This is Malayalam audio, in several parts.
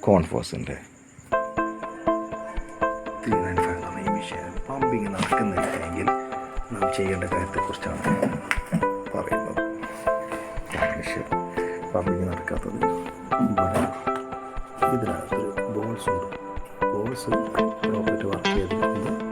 കോൺഫോസിന്റെ ത്രീ നയൻ ഫൈവ് എന്ന ഈ വിഷയം. പമ്പിങ് നടക്കുന്നില്ലെങ്കിൽ നാം ചെയ്യേണ്ട കാര്യത്തെക്കുറിച്ചാണ് പറയുന്നത്. മനുഷ്യർ പമ്പിങ് നടക്കാത്തത് ഇവിടെ ഇതിനകത്തൊരു ബോൾസ് ഉണ്ട്. ബോൾസ് പ്രോപ്പർട്ടി വർക്ക് ചെയ്തിരിക്കുന്നത്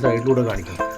സൈഡിലൂടെ കാണിക്കണം